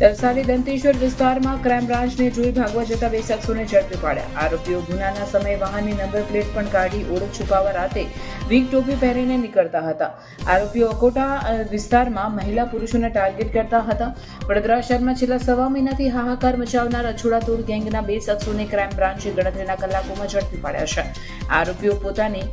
તરસાલી દંતેશ્વર વિસ્તારમાં ક્રાઇમ બ્રાન્ચને જોઈ ભાગવા જતા બે શખ્સોને ઝડપી પાડ્યા. આરોપીઓ ગુનાના સમયે વાહનની નંબર પ્લેટ પણ કાઢી ઓળખ છુપાવવા રાતે વીક ટોપી પહેરીને નીકળતા હતા. આરોપીઓ અકોટા વિસ્તારમાં મહિલા પુરુષોને ટાર્ગેટ કરતા હતા. વડોદરા શહેરમાં છેલ્લા સવા મહિનાથી હાહાકાર મચાવનાર અછોડાતોડ ગેંગના બે શખ્સોને ક્રાઇમ બ્રાન્ચે ગણતરીના કલાકોમાં ઝડપી પાડ્યા છે. આરોપીઓ પોતાની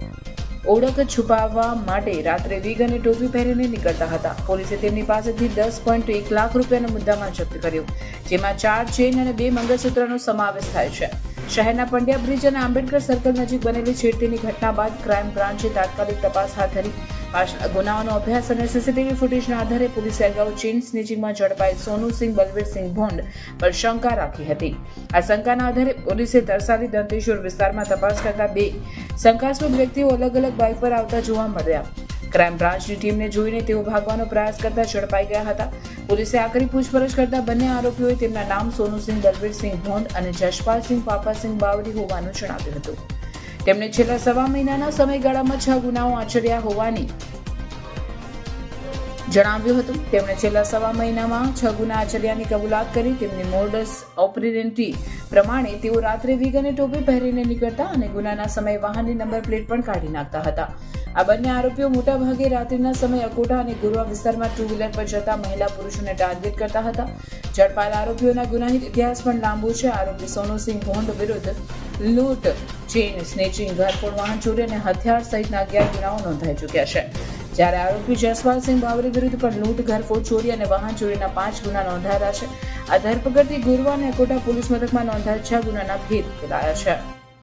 ઓળખ છુપાવવા માટે રાત્રે વીગ અને ટોપી પહેરીને નીકળતા હતા. પોલીસે તેમની પાસેથી દસ પોઈન્ટ એક લાખ રૂપિયાનો મુદ્દામાલ જપ્ત કર્યો, જેમાં ચાર ચેન અને બે મંગળસૂત્રનો સમાવેશ થાય છે. શહેરના પંડ્યા બ્રિજ અને આંબેડકર સર્કલ નજીક બનેલી છેડતીની ઘટના બાદ ક્રાઇમ બ્રાન્ચે તાત્કાલિક તપાસ હાથ ધરી. પાછલા ગુનાઓનો અભ્યાસ અને સીસીટીવી ફૂટેજના આધારે પોલીસે અગાઉ ચેઇન સ્નેચિંગમાં ઝડપાયેલ સોનુસિંહ બલવીરસિંહ ભોંડ પર શંકા રાખી હતી. આ શંકાના આધારે પોલીસે તરસાલી દંતેશ્વર વિસ્તારમાં તપાસ કરતા બે શંકાસ્પદ વ્યક્તિઓ અલગ અલગ બાઇક પર આવતા જોવા મળ્યા. ક્રાઇમ બ્રાન્ચની ટીમને જોઈને તેઓ ભાગવાનો પ્રયાસ કરતા ઝડપાઈ ગયા હતા. પોલીસે આકરી પૂછપરછ કરતા બંને આરોપીઓએ તેમના નામ સોનુસિંહ દલવીરસિંહ ભોંડ અને જશપાલસિંહ પાપાસિંહ બાવડી હોવાનું જણાવ્યું હતું. તેમણે છેલ્લા સવા મહિનાના સમયગાળામાં છ ગુનાઓ આચર્યા હોવાની જણાવ્યું હતું. તેમણે છેલ્લા સવા મહિનામાં છ ગુના આચર્યાની કબૂલાત કરી. તેમની મોડસ ઓપરેન્ટી પ્રમાણે તેઓ રાત્રે વીગ અને ટોપી પહેરીને નીકળતા અને ગુનાના સમયે વાહનની નંબર પ્લેટ પણ કાઢી નાખતા હતા. આ બંને આરોપીઓ મોટાભાગે રાત્રિના સમયે અકોટા અને ગુરવા વિસ્તારમાં ટુ વ્હીલર પર જતા મહિલા પુરુષોને ટાર્ગેટ કરતા હતા. ઝડપાયેલ આરોપીઓના ગુનાહિત ઇતિહાસ પણ લાંબુ છે. આરોપી સોનુસિંહ ભોંડ વિરુદ્ધ લૂંટ, ચેઇન, સ્નેચિંગ, ઘરફોડ વાહન ચોરી અને હથિયાર સહિતના અગિયાર ગુનાઓ નોંધાઈ ચૂક્યા છે. જ્યારે આરોપી જસપાલસિંહ બાવરી વિરુદ્ધ પણ લૂંટ, ઘરફોડ, ચોરી અને વાહન ચોરીના પાંચ ગુના નોંધાયા છે. આ ધરપકડથી ગુરવા અને કોટા પોલીસ મથકમાં નોંધાયેલ છ ગુનાના ભેદ ખોલાયા છે.